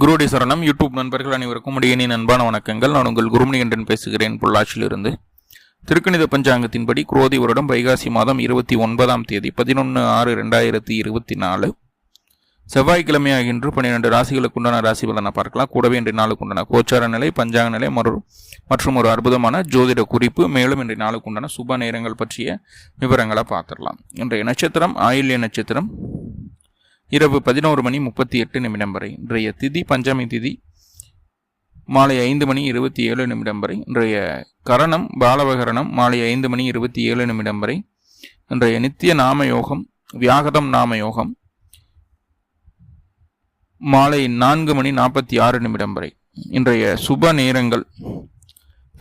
குருடி சரணம். யூடியூப் நண்பர்கள் அனைவருக்கும் முடியனின் அன்பான வணக்கங்கள். நான் உங்கள் குருமணிகண்டன் பேசுகிறேன். பொள்ளாச்சியிலிருந்து திருக்கணித பஞ்சாங்கத்தின்படி குரோதி வருடம் வைகாசி மாதம் இருபத்தி ஒன்பதாம் தேதி பதினொன்று ஆறு ரெண்டாயிரத்தி இருபத்தி நாலு. செவ்வாய்க்கிழமையாக இன்று பன்னிரெண்டு ராசிகளுக்கு உண்டான ராசி பலனை பார்க்கலாம். கூடவே இன்றைய நாளுக்கு உண்டான கோச்சார நிலை பஞ்சாங்க நிலை மறு மற்றும் ஒரு அற்புதமான ஜோதிட குறிப்பு மேலும் இன்றைய நாளுக்கு உண்டான சுப நேரங்கள் பற்றிய விவரங்களை பார்த்துடலாம். இன்றைய நட்சத்திரம் ஆயில்ய நட்சத்திரம். இரவு பதினோரு மணி முப்பத்தி எட்டு நிமிடம் வரை இன்றைய திதி பஞ்சமி திதி மாலை ஐந்து மணி இருபத்தி ஏழு நிமிடம் வரை இன்றைய கரணம் பாலவகரணம் மாலை ஐந்து மணி இருபத்தி ஏழு நிமிடம் வரை இன்றைய நித்திய நாம யோகம் வியாகதம் நாம யோகம் மாலை நான்கு மணி நாற்பத்தி ஆறு நிமிடம் வரை. இன்றைய சுப நேரங்கள்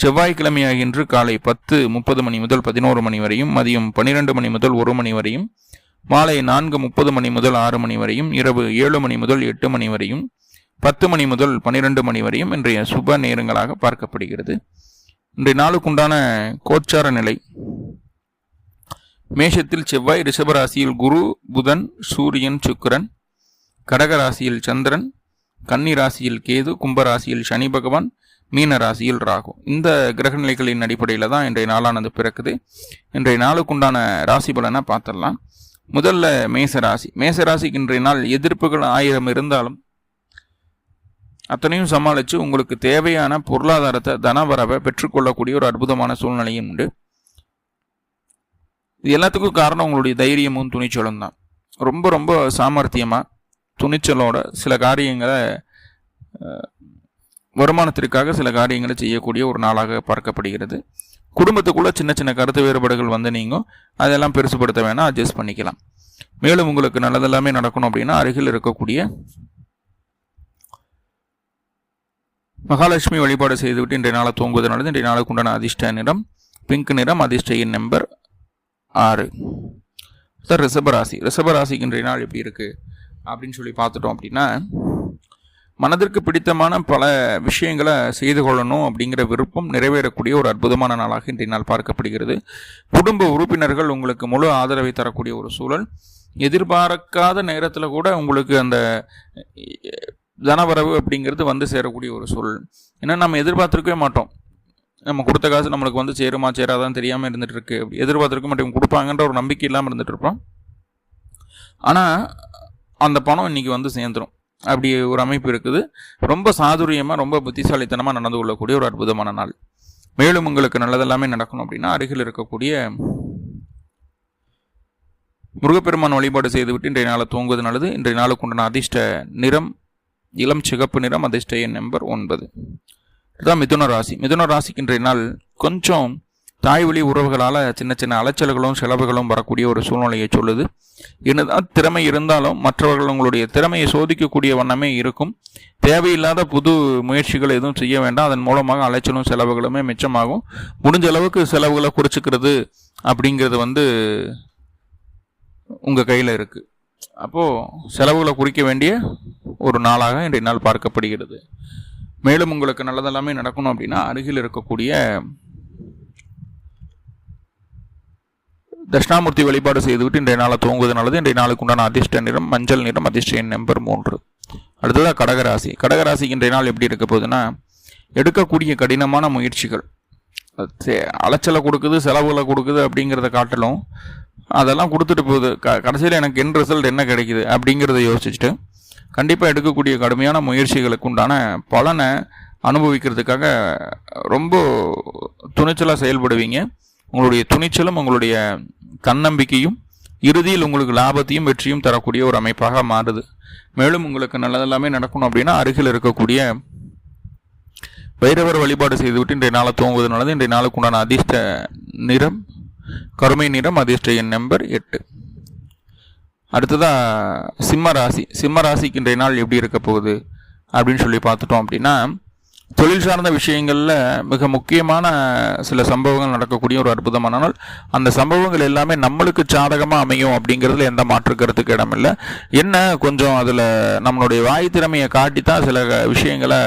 செவ்வாய்க்கிழமையாகின்று காலை பத்து முப்பது மணி முதல் பதினோரு மணி வரையும் மதியம் பன்னிரெண்டு மணி முதல் ஒரு மணி வரையும் மாலை நான்கு முப்பது மணி முதல் ஆறு மணி வரையும் இரவு ஏழு மணி முதல் எட்டு மணி வரையும் பத்து மணி முதல் பன்னிரெண்டு மணி வரையும் இன்றைய சுப நேரங்களாக பார்க்கப்படுகிறது. இன்றைய நாளுக்குண்டான கோச்சார நிலை. மேஷத்தில் செவ்வாய் ரிஷபராசியில் குரு புதன் சூரியன் சுக்கிரன் கடக ராசியில் சந்திரன் கன்னி ராசியில் கேது கும்பராசியில் சனி பகவான் மீன ராசியில் ராகு. இந்த கிரகநிலைகளின் அடிப்படையில் தான் இன்றைய நாளானது பிறக்குது. இன்றைய நாளுக்குண்டான ராசி பலனை பார்த்துடலாம். முதல்ல மேசராசி. மேசராசிக்கு இன்றைய நாள் எதிர்ப்புகள் ஆயிரம் இருந்தாலும் அத்தனையும் சமாளித்து உங்களுக்கு தேவையான பொருளாதாரத்தை தனவரவை பெற்றுக்கொள்ளக்கூடிய ஒரு அற்புதமான சூழ்நிலையும் உண்டு. இது எல்லாத்துக்கும் காரணம் உங்களுடைய தைரியமும் துணிச்சலும் தான். ரொம்ப ரொம்ப சாமர்த்தியமாக துணிச்சலோட சில காரியங்களை வருமானத்திற்காக சில காரியங்களை செய்யக்கூடிய ஒரு நாளாக பார்க்கப்படுகிறது. குடும்பத்துக்குள்ள சின்ன சின்ன கருத்து வேறுபாடுகள் வந்து நீங்கள் அதெல்லாம் பெருசுப்படுத்த வேணால் அட்ஜஸ்ட் பண்ணிக்கலாம். மேலும் உங்களுக்கு நல்லதெல்லாமே நடக்கணும் அப்படின்னா அருகில் இருக்கக்கூடிய மகாலட்சுமி வழிபாடு செய்துவிட்டு இன்றைய நாளை தூங்குவது நல்லது. இன்றைய நாளுக்கு உண்டான அதிர்ஷ்ட நிறம் பிங்க் நிறம் அதிர்ஷ்ட எண் நம்பர் ஆறு. சார் ரிஷபராசி ரிஷபராசிக்கு இன்றைய நாள் எப்படி இருக்குது அப்படின்னு சொல்லி பார்த்துட்டோம் அப்படின்னா மனதிற்கு பிடித்தமான பல விஷயங்களை செய்து கொள்ளணும் அப்படிங்கிற விருப்பம் நிறைவேறக்கூடிய ஒரு அற்புதமான நாளாக இன்றைய நாள் பார்க்கப்படுகிறது. குடும்ப உறுப்பினர்கள் உங்களுக்கு முழு ஆதரவை தரக்கூடிய ஒரு சூழல். எதிர்பார்க்காத நேரத்தில் கூட உங்களுக்கு அந்த தனவரவு அப்படிங்கிறது வந்து சேரக்கூடிய ஒரு சூழல். ஏன்னா நம்ம எதிர்பார்த்துருக்கவே மாட்டோம். நம்ம கொடுத்த காசு நம்மளுக்கு வந்து சேருமா சேராதான்னு தெரியாமல் இருந்துட்டு இருக்கு அப்படி எதிர்பார்த்துருக்க மாட்டோம். கொடுப்பாங்கன்ற ஒரு நம்பிக்கை இல்லாமல் இருந்துட்டு இருப்போம் ஆனால் அந்த பணம் இன்றைக்கி வந்து சேர்ந்துரும். அப்படி ஒரு அமைப்பு இருக்குது. ரொம்ப சாதுரியமாக ரொம்ப புத்திசாலித்தனமாக நடந்து கொள்ளக்கூடிய ஒரு அற்புதமான நாள். மேலும் உங்களுக்கு நல்லதெல்லாமே நடக்கணும் அப்படின்னா அருகில் இருக்கக்கூடிய முருகப்பெருமான் வழிபாடு செய்துவிட்டு இன்றைய நாளை தூங்குவது நல்லது. இன்றைய நாளுக்கு உண்டான அதிர்ஷ்ட நிறம் இளம் சிகப்பு நிறம் அதிர்ஷ்ட எண் நம்பர் ஒன்பது. இதுதான் மிதுன ராசி. மிதுன ராசிக்கு இன்றைய நாள் கொஞ்சம் தாய் வழி உறவுகளால் சின்ன சின்ன அலைச்சல்களும் செலவுகளும் வரக்கூடிய ஒரு சூழ்நிலையை சொல்லுது. என்னதான் திறமை இருந்தாலும் மற்றவர்கள் உங்களுடைய திறமையை சோதிக்கக்கூடிய வண்ணமே இருக்கும். தேவையில்லாத புது முயற்சிகள் எதுவும் செய்ய வேண்டாம். அதன் மூலமாக அலைச்சலும் செலவுகளுமே மிச்சமாகும். முடிஞ்ச அளவுக்கு செலவுகளை குறைச்சிக்கிறது அப்படிங்கிறது வந்து உங்கள் கையில் இருக்குது அப்போது செலவுகளை குறிக்க வேண்டிய ஒரு நாளாக இன்றைய நாள் பார்க்கப்படுகிறது. மேலும் உங்களுக்கு நல்லதெல்லாமே நடக்கணும் அப்படின்னா அருகில் இருக்கக்கூடிய தட்சிணாமூர்த்தி வழிபாடு செய்துவிட்டு இன்றைய நாளை தூங்குவது நல்லது இன்றைய நாளுக்கு உண்டான அதிர்ஷ்ட நிறம் மஞ்சள் நிறம் அதிர்ஷ்ட நம்பர் மூன்று. அடுத்ததாக கடகராசி. கடகராசிக்கு இன்றைய நாள் எப்படி இருக்க போகுதுன்னா எடுக்கக்கூடிய கடினமான முயற்சிகள். அது அலைச்சலை கொடுக்குது செலவுகளை கொடுக்குது அப்படிங்கிறத காட்டிலும் அதெல்லாம் கொடுத்துட்டு போகுது. க கடைசியில் எனக்கு என் ரிசல்ட் என்ன கிடைக்குது அப்படிங்கிறத யோசிச்சுட்டு கண்டிப்பாக எடுக்கக்கூடிய கடுமையான முயற்சிகளுக்கு உண்டான பலனை அனுபவிக்கிறதுக்காக ரொம்ப துணிச்சலாக செயல்படுவீங்க. உங்களுடைய துணிச்சலும் உங்களுடைய தன்னம்பிக்கையும் இறுதியில் உங்களுக்கு லாபத்தையும் வெற்றியும் தரக்கூடிய ஒரு அமைப்பாக மாறுது. மேலும் உங்களுக்கு நல்லதெல்லாமே நடக்கணும் அப்படின்னா அருகில் இருக்கக்கூடிய பைரவர் வழிபாடு செய்துவிட்டு இன்றைய நாளை தூங்குவது நல்லது. இன்றைய நாளுக்கு உண்டான அதிர்ஷ்ட நிறம் கருமை நிறம் அதிர்ஷ்ட எண் நம்பர் எட்டு. அடுத்ததாக சிம்ம ராசி. சிம்ம ராசிக்கு இன்றைய நாள் எப்படி இருக்க போகுது அப்படின்னு சொல்லி பார்த்துட்டோம் அப்படின்னா தொழில் சார்ந்த விஷயங்களில் மிக முக்கியமான சில சம்பவங்கள் நடக்கக்கூடிய ஒரு அற்புதமான நாள். அந்த சம்பவங்கள் எல்லாமே நம்மளுக்கு சாதகமாக அமையும் அப்படிங்கிறதுல எந்த மாற்று கருத்துக்கு இடமில்லை. என்ன கொஞ்சம் அதில் நம்மளுடைய வாய் திறமையை காட்டி தான் சில விஷயங்களை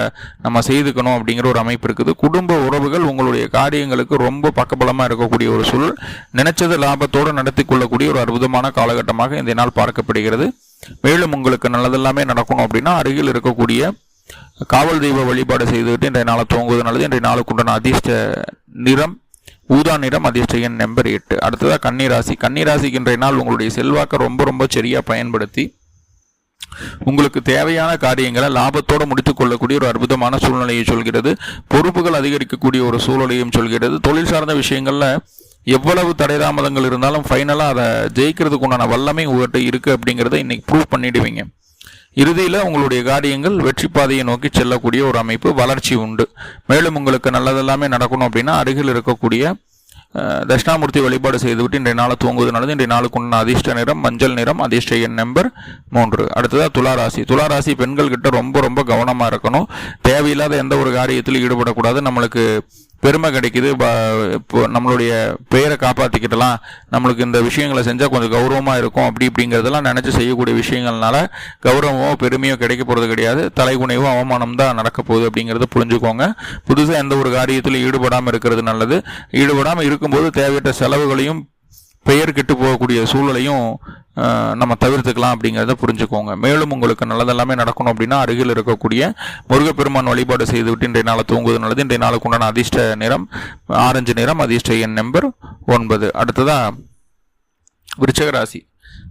நம்ம செய்துக்கணும் அப்படிங்கிற ஒரு அமைப்பு இருக்குது. குடும்ப உறவுகள் உங்களுடைய காரியங்களுக்கு ரொம்ப பக்கபலமாக இருக்கக்கூடிய ஒரு சூழல். நினைச்சது லாபத்தோடு நடத்தி கொள்ளக்கூடிய ஒரு அற்புதமான காலகட்டமாக இந்த நாள் பார்க்கப்படுகிறது. மேலும் உங்களுக்கு நல்லதெல்லாமே நடக்கணும் அப்படின்னா அருகில் இருக்கக்கூடிய காவல் தெய்வ வழிபாடு செய்துவிட்டு இன்றைய நாளை துவங்குவது நல்லது. இன்றைய நாளுக்கு உண்டான அதிர்ஷ்ட நிறம் ஊதா நிறம் அதிர்ஷ்ட எண் நம்பர் எட்டு. அடுத்ததாக கன்னிராசி. கன்னிராசிக்கு இன்றைய நாள் உங்களுடைய செல்வாக்கை ரொம்ப ரொம்ப சரியாக பயன்படுத்தி உங்களுக்கு தேவையான காரியங்களை லாபத்தோடு முடித்துக் கொள்ளக்கூடிய ஒரு அற்புதமான சூழ்நிலையை சொல்கிறது. பொறுப்புகள் அதிகரிக்கக்கூடிய ஒரு சூழ்நிலையும் சொல்கிறது. தொழில் சார்ந்த விஷயங்களில் எவ்வளவு தடை தாமதங்கள் இருந்தாலும் ஃபைனலாக அதை ஜெயிக்கிறதுக்கு உண்டான வல்லமை உங்கள்கிட்ட இருக்குது அப்படிங்கிறத இன்னைக்கு ப்ரூவ் பண்ணிடுவீங்க. இறுதியில் உங்களுடைய காரியங்கள் வெற்றி பாதையை நோக்கி செல்லக்கூடிய ஒரு அமைப்பு வளர்ச்சி உண்டு. மேலும் உங்களுக்கு நல்லதெல்லாமே நடக்கணும் அப்படின்னா அருகில் இருக்கக்கூடிய தட்சிணாமூர்த்தி வழிபாடு செய்துவிட்டு இன்றைய நாளை தூங்குவது நல்லது. இன்றைய நாளுக்கு உண்டான அதிர்ஷ்ட நிறம் மஞ்சள் நிறம் அதிர்ஷ்ட எண் நம்பர் மூன்று. அடுத்ததாக துளாராசி. துளாராசி பெண்கள் கிட்ட ரொம்ப ரொம்ப கவனமாக இருக்கணும். தேவையில்லாத எந்த ஒரு காரியத்திலும் ஈடுபடக்கூடாது. நம்மளுக்கு பெருமை கிடைக்குது. இப்போ நம்மளுடைய பெயரை காப்பாற்றிக்கிட்டலாம் நம்மளுக்கு இந்த விஷயங்களை செஞ்சால் கொஞ்சம் கௌரவமாக இருக்கும். அப்படி இப்படிங்கிறதெல்லாம் நினச்சி செய்யக்கூடிய விஷயங்கள்னால கௌரவமோ பெருமையோ கிடைக்க போகிறது கிடையாது. தலைகுனைவோ அவமானம் தான் நடக்க போகுது அப்படிங்கிறத புரிஞ்சுக்கோங்க. புதுசாக எந்த ஒரு காரியத்திலும் ஈடுபடாமல் இருக்கிறது நல்லது. ஈடுபடாமல் இருக்கும்போது தேவையற்ற செலவுகளையும் பெயர் கெட்டு போகக்கூடிய சூழலையும் நம்ம தவிர்த்துக்கலாம் அப்படிங்கிறத புரிஞ்சுக்கோங்க. மேலும் உங்களுக்கு நல்லதெல்லாமே நடக்கணும் அப்படின்னா அருகில் இருக்கக்கூடிய முருகப்பெருமான் வழிபாடு செய்துவிட்டு இன்றைய நாளை தூங்குவது நல்லது. இன்றைய நாளுக்கு உண்டான அதிர்ஷ்ட நிறம் ஆரஞ்சு நிறம் அதிர்ஷ்ட எண் நம்பர் ஒன்பது. அடுத்ததாக விருச்சகராசி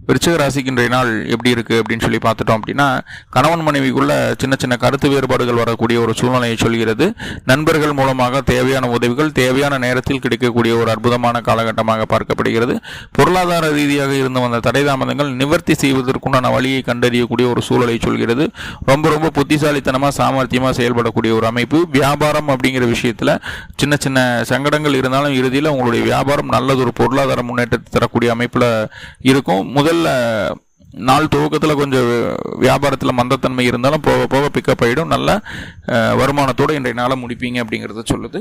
விருச்சக ராசிக்கு இன்றைய நாள் எப்படி இருக்குது அப்படின்னு சொல்லி பார்த்துட்டோம் அப்படின்னா கணவன் மனைவிக்குள்ள சின்ன சின்ன கருத்து வேறுபாடுகள் வரக்கூடிய ஒரு சூழ்நிலையை சொல்கிறது. நண்பர்கள் மூலமாக தேவையான உதவிகள் தேவையான நேரத்தில் கிடைக்கக்கூடிய ஒரு அற்புதமான காலகட்டமாக பார்க்கப்படுகிறது. பொருளாதார ரீதியாக இருந்து வந்த தடை தாமதங்கள் நிவர்த்தி செய்வதற்குண்டான வழியை கண்டறியக்கூடிய ஒரு சூழலை சொல்கிறது. ரொம்ப ரொம்ப புத்திசாலித்தனமாக சாமர்த்தியமாக செயல்படக்கூடிய ஒரு அமைப்பு. வியாபாரம் அப்படிங்கிற விஷயத்தில் சின்ன சின்ன சங்கடங்கள் இருந்தாலும் இறுதியில் உங்களுடைய வியாபாரம் நல்லதொரு பொருளாதார முன்னேற்றத்தை தரக்கூடிய அமைப்பில் இருக்கும். முதல் முதல்ல நாள் துவக்கத்தில் கொஞ்சம் வியாபாரத்தில் மந்தத்தன்மை இருந்தாலும் போக போக பிக்கப் ஆகிடும் நல்ல வருமானத்தோடு இன்றைய நாளை முடிப்பீங்க அப்படிங்கிறத சொல்லுது.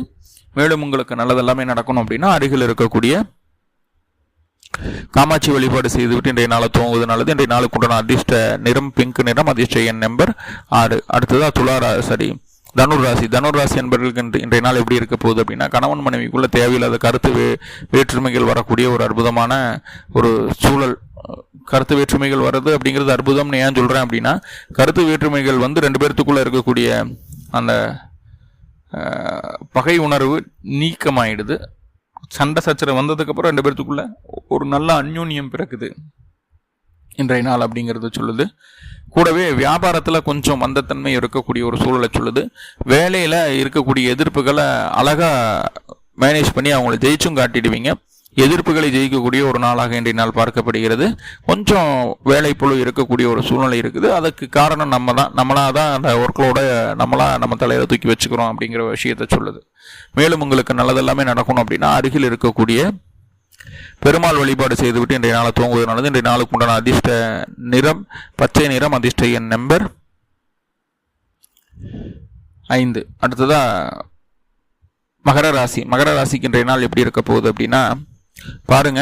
மேலும் உங்களுக்கு நல்லதெல்லாமே நடக்கணும் அப்படின்னா அருகில் இருக்கக்கூடிய காமாட்சி வழிபாடு செய்துவிட்டு இன்றைய நாளை துவங்குவது நல்லது. இன்றைய நாளுக்கு உண்டான அதிர்ஷ்ட நிறம் பிங்க் நிறம் அதிர்ஷ்ட எண் நம்பர் ஆறு. அடுத்ததாக துளாரா சரி தனுர் ராசி தனுர் ராசி என்பவர்களுக்கு இன்றைய நாள் எப்படி இருக்க போகுது அப்படின்னா கணவன் மனைவிக்குள்ள தேவையில்லாத கருத்து வே வேற்றுமைகள் வரக்கூடிய ஒரு அற்புதமான ஒரு சூழல் கருத்து வேற்றுமைகள் வர்றது அப்படிங்கிறது அற்புதம்னு ஏன் சொல்கிறேன் அப்படின்னா கருத்து வேற்றுமைகள் வந்து ரெண்டு பேர்த்துக்குள்ளே இருக்கக்கூடிய அந்த பகை உணர்வு நீக்கமாயிடுது. சண்டை சச்சரவு வந்ததுக்கப்புறம் ரெண்டு பேர்த்துக்குள்ள ஒரு நல்ல அந்யூன்யம் பிறக்குது. இன்றைய நாள் அப்படிங்கிறது சொல்லுது. கூடவே வியாபாரத்தில் கொஞ்சம் மந்தத்தன்மை இருக்கக்கூடிய ஒரு சூழலை சொல்லுது. வேலையில் இருக்கக்கூடிய எதிர்ப்புகளை அழகாக மேனேஜ் பண்ணி அவங்கள ஜெயிச்சும் காட்டிடுவீங்க. எதிர்ப்புகளை ஜெயிக்கக்கூடிய ஒரு நாளாக இன்றைய நாள் பார்க்கப்படுகிறது. கொஞ்சம் வேலைப்புழு இருக்கக்கூடிய ஒரு சூழ்நிலை இருக்குது. அதுக்கு காரணம் நம்ம தான். நம்மளாக தான் அந்த ஒர்க்லோட நம்மளாக நம்ம தலையில் தூக்கி வச்சுக்கிறோம் அப்படிங்கிற விஷயத்த சொல்லுது. மேலும் உங்களுக்கு நல்லதெல்லாமே நடக்கணும் அப்படின்னா அருகில் இருக்கக்கூடிய பெருமாள் வழிபாடு செய்துவிட்டு இன்றைய நாளை தூங்குவது நல்லது இன்றைய நாளுக்கு உண்டான அதிர்ஷ்ட நிறம் பச்சை நிறம் அதிர்ஷ்ட எண் நம்பர் ஐந்து. அடுத்ததாக மகர ராசி. மகர ராசிக்கு இன்றைய நாள் எப்படி இருக்க போகுது அப்படின்னா பாருங்க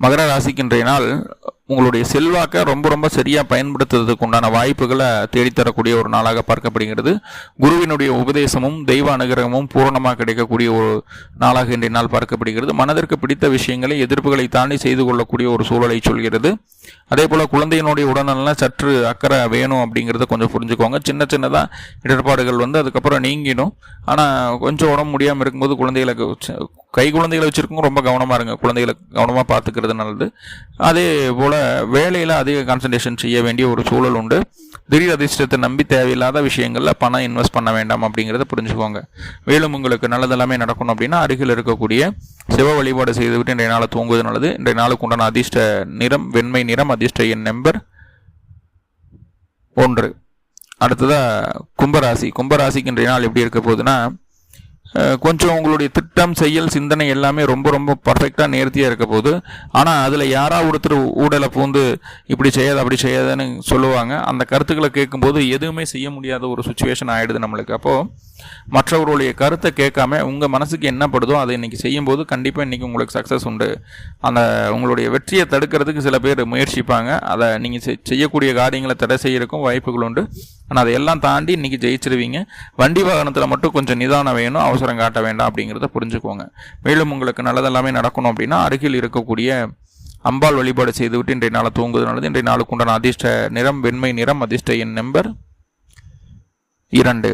மகர ராசிக்கு இன்றைய நாள் உங்களுடைய செல்வாக்கை ரொம்ப ரொம்ப சரியாக பயன்படுத்துறதுக்கு உண்டான வாய்ப்புகளை தேடித்தரக்கூடிய ஒரு நாளாக பார்க்கப்படுகிறது. குருவினுடைய உபதேசமும் தெய்வ அனுகிரகமும் பூரணமாக கிடைக்கக்கூடிய ஒரு நாளாக இன்றைய நாள் பார்க்கப்படுகிறது. மனதிற்கு பிடித்த விஷயங்களை எதிர்ப்புகளை தாண்டி செய்து கொள்ளக்கூடிய ஒரு சூழலை சொல்கிறது. அதே போல் குழந்தையினுடைய உடல்நலம் சற்று அக்கறை வேணும் அப்படிங்கிறத கொஞ்சம் புரிஞ்சுக்கோங்க. சின்ன சின்னதாக இடர்பாடுகள் வந்து அதுக்கப்புறம் நீங்கிடும். ஆனால் கொஞ்சம் உடம்பு முடியாமல் இருக்கும்போது குழந்தைகளுக்கு கை குழந்தைகளை வச்சுருக்கோங்க ரொம்ப கவனமாக இருங்க. குழந்தைகளை கவனமாக பார்த்துக்கிறது நல்லது. அதே போல் வேலையில் அதிக கான்சன்ட்ரேஷன் செய்ய வேண்டிய ஒரு சூழல் உண்டு. திடீர் அதிர்ஷ்டத்தை நம்பி தேவையில்லாத விஷயங்களில் பணம் இன்வெஸ்ட் பண்ண வேண்டாம் அப்படிங்கிறத புரிஞ்சுக்கோங்க. மேலும் உங்களுக்கு நல்லதெல்லாமே நடக்கணும் அப்படின்னா அருகில் இருக்கக்கூடிய சிவ வழிபாடு செய்துவிட்டு இன்றைய நாளை தூங்குவது நல்லது. இன்றைய நாளுக்கு உண்டான அதிர்ஷ்ட நிறம் வெண்மை நிறம் அதிர்ஷ்ட எண் நம்பர் ஒன்று. அடுத்ததாக கும்பராசி. கும்பராசிக்கு இன்றைய நாள் எப்படி இருக்க போகுதுன்னா கொஞ்சம் உங்களுடைய திட்டம் செயல் சிந்தனை எல்லாமே ரொம்ப ரொம்ப பர்ஃபெக்டாக நேர்த்தியாக இருக்க போகுது. ஆனால் அதில் யாராவது ஒருத்தர் ஊடலை பூந்து இப்படி செய்யாது அப்படி செய்யாதுன்னு சொல்லுவாங்க. அந்த கருத்துக்களை கேட்கும்போது எதுவுமே செய்ய முடியாத ஒரு சுச்சுவேஷன் ஆகிடுது நம்மளுக்கு. அப்போது மற்றவர்களுடைய கருத்தை கேட்காம உங்கள் மனசுக்கு என்ன படுதோ அதை இன்றைக்கி செய்யும்போது கண்டிப்பாக இன்றைக்கி உங்களுக்கு சக்ஸஸ் உண்டு. அந்த உங்களுடைய வெற்றியை தடுக்கிறதுக்கு சில பேர் முயற்சிப்பாங்க. அதை நீங்கள் செய்யக்கூடிய காரியங்களை தடை செய்யறதுக்கும் வாய்ப்புகள் உண்டு. ஆனால் அதையெல்லாம் தாண்டி இன்றைக்கி ஜெயிச்சிருவீங்க. வண்டி வாகனத்தில் மட்டும் கொஞ்சம் நிதானம் வேணும் அவசரம் காட்ட வேண்டாம் அப்படிங்கிறத புரிஞ்சுக்கோங்க. மேலும் உங்களுக்கு நல்லதெல்லாமே நடக்கணும் அப்படின்னா அருகில் இருக்கக்கூடிய அம்பாள் வழிபாடு செய்துவிட்டு இன்றைய நாளை தூங்குவது நல்லது. இன்றைய நாளுக்கு உண்டான அதிர்ஷ்ட நிறம் வெண்மை நிறம் அதிர்ஷ்ட என் நம்பர் இரண்டு.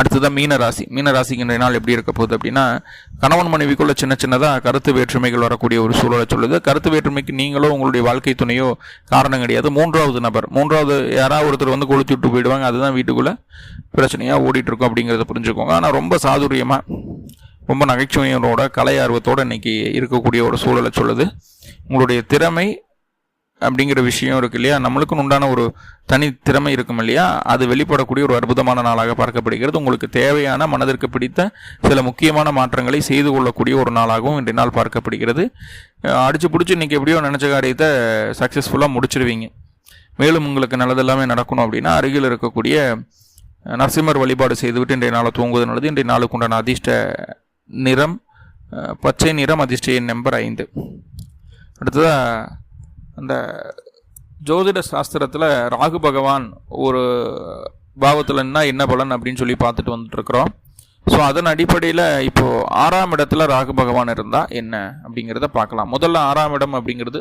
அடுத்ததான் மீனராசி. மீனராசிக்கு இன்றைய நாள் எப்படி இருக்க போகுது அப்படின்னா கணவன் மனைவிக்குள்ள சின்ன சின்னதாக கருத்து வேற்றுமைகள் வரக்கூடிய ஒரு சூழலை சொல்லுது. கருத்து வேற்றுமைக்கு நீங்களோ உங்களுடைய வாழ்க்கை துணையோ காரணம் கிடையாது. மூன்றாவது நபர். மூன்றாவது யாராவது ஒருத்தர் வந்து கொளுத்தி விட்டு போயிடுவாங்க. அதுதான் வீட்டுக்குள்ளே பிரச்சனையாக ஓடிட்டுருக்கும் அப்படிங்கிறத புரிஞ்சுக்கோங்க. ஆனால் ரொம்ப சாதுரியமாக ரொம்ப நகைச்சுவையோட கலை ஆர்வத்தோடு இன்னைக்கு இருக்கக்கூடிய ஒரு சூழலை சொல்லுது. உங்களுடைய திறமை அப்படிங்கிற விஷயம் இருக்கு இல்லையா? நம்மளுக்குன்னு உண்டான ஒரு தனி திறமை இருக்கும் இல்லையா? அது வெளிப்படக்கூடிய ஒரு அற்புதமான நாளாக பார்க்கப்படுகிறது. உங்களுக்கு தேவையான மனதிற்கு பிடித்த சில முக்கியமான மாற்றங்களை செய்து கொள்ளக்கூடிய ஒரு நாளாகவும் இன்றைய நாள் பார்க்கப்படுகிறது. அடிச்சு பிடிச்சி இன்றைக்கி எப்படியோ நினச்ச காரியத்தை சக்ஸஸ்ஃபுல்லாக முடிச்சிருவீங்க. மேலும் உங்களுக்கு நல்லதெல்லாமே நடக்கணும் அப்படின்னா அருகில் இருக்கக்கூடிய நரசிம்மர் வழிபாடு செய்துவிட்டு இன்றைய நாளை தூங்குவது நல்லது. இன்றைய நாளுக்கு உண்டான அதிர்ஷ்ட நிறம் பச்சை நிறம் அதிர்ஷ்ட எண் நம்பர் ஐந்து. அடுத்ததாக அந்த ஜோதிட சாஸ்திரத்தில் ராகு பகவான் ஒரு பாவத்தில் என்ன பலன் அப்படின்னு சொல்லி பார்த்துட்டு வந்துட்டுருக்குறோம். ஸோ அதன் அடிப்படையில் இப்போது ஆறாம் இடத்துல ராகு பகவான் இருந்தால் என்ன அப்படிங்கிறத பார்க்கலாம். முதல்ல ஆறாம் இடம் அப்படிங்கிறது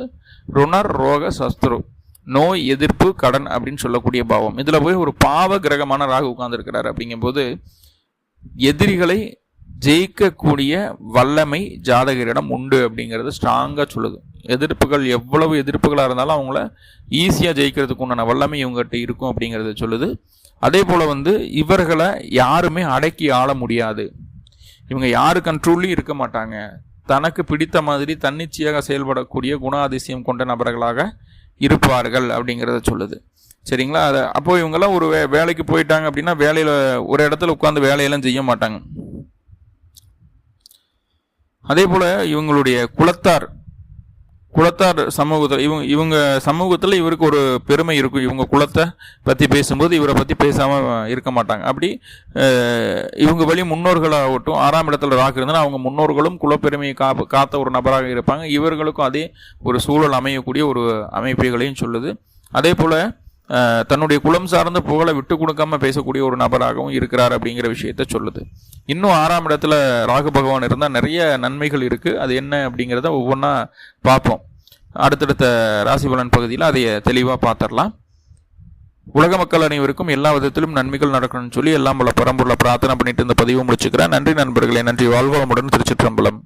ருணர் ரோக சஸ்திரு நோய் எதிர்ப்பு கடன் அப்படின்னு சொல்லக்கூடிய பாவம். இதில் போய் ஒரு பாவ கிரகமான ராகு உட்கார்ந்துருக்கிறார் அப்படிங்கும்போது எதிரிகளை ஜெயிக்கக்கூடிய வல்லமை ஜாதகரிடம் உண்டு அப்படிங்கிறது ஸ்ட்ராங்காக சொல்லுது. எதிர்ப்புகள் எவ்வளவு எதிர்ப்புகளாக இருந்தாலும் அவங்கள ஈஸியாக ஜெயிக்கிறதுக்கு உண்டான வல்லமை இவங்ககிட்ட இருக்கும் அப்படிங்கிறத சொல்லுது. அதே போல் வந்து இவர்களை யாருமே அடக்கி ஆள முடியாது. இவங்க யார் கண்ட்ரோல்லையும் இருக்க மாட்டாங்க. தனக்கு பிடித்த மாதிரி தன்னிச்சையாக செயல்படக்கூடிய குணாதிசயம் கொண்ட நபர்களாக இருப்பார்கள் அப்படிங்கிறத சொல்லுது. சரிங்களா? அதை அப்போ இவங்கெல்லாம் ஒரு வே வேலைக்கு போயிட்டாங்க அப்படின்னா வேலையில் ஒரு இடத்துல உட்காந்து வேலையெல்லாம் செய்ய மாட்டாங்க. அதே போல் இவங்களுடைய குலத்தார் குலத்தார் சமூகத்தில் இவங்க இவங்க சமூகத்தில் இவருக்கு ஒரு பெருமை இருக்கும். இவங்க குலத்தை பற்றி பேசும்போது இவரை பற்றி பேசாமல் இருக்க மாட்டாங்க. அப்படி இவங்க வழி முன்னோர்களாகட்டும் ஆறாம் இடத்துல ராக்கு இருந்தால் அவங்க முன்னோர்களும் குலப்பெருமையை காப்பு காத்த ஒரு நபராக இருப்பாங்க. இவர்களுக்கும் அதே ஒரு சூழல் அமையக்கூடிய ஒரு அமைப்புகளையும் சொல்லுது. அதே போல் தன்னுடைய குலம் சார்ந்த புகழை விட்டு கொடுக்காம பேசக்கூடிய ஒரு நபராகவும் இருக்கிறார் அப்படிங்கிற விஷயத்த சொல்லுது. இன்னும் ஆறாம் இடத்துல ராகு பகவான் இருந்தால் நிறைய நன்மைகள் இருக்குது அது என்ன அப்படிங்கிறத ஒவ்வொன்றா பார்ப்போம். அடுத்தடுத்த ராசிபலன் பகுதியில் அதை தெளிவாக பார்த்துடலாம். உலக மக்கள் அனைவருக்கும் எல்லா விதத்திலும் நன்மைகள் நடக்கணும்னு சொல்லி எல்லாம் உள்ள பரம்பொருளை பிரார்த்தனை பண்ணிட்டு இருந்த பதிவு முடிச்சுக்கிறேன். நன்றி நண்பர்களே நன்றி. வாழ்வளமுடன் திருச்சிற்றம்பலம்.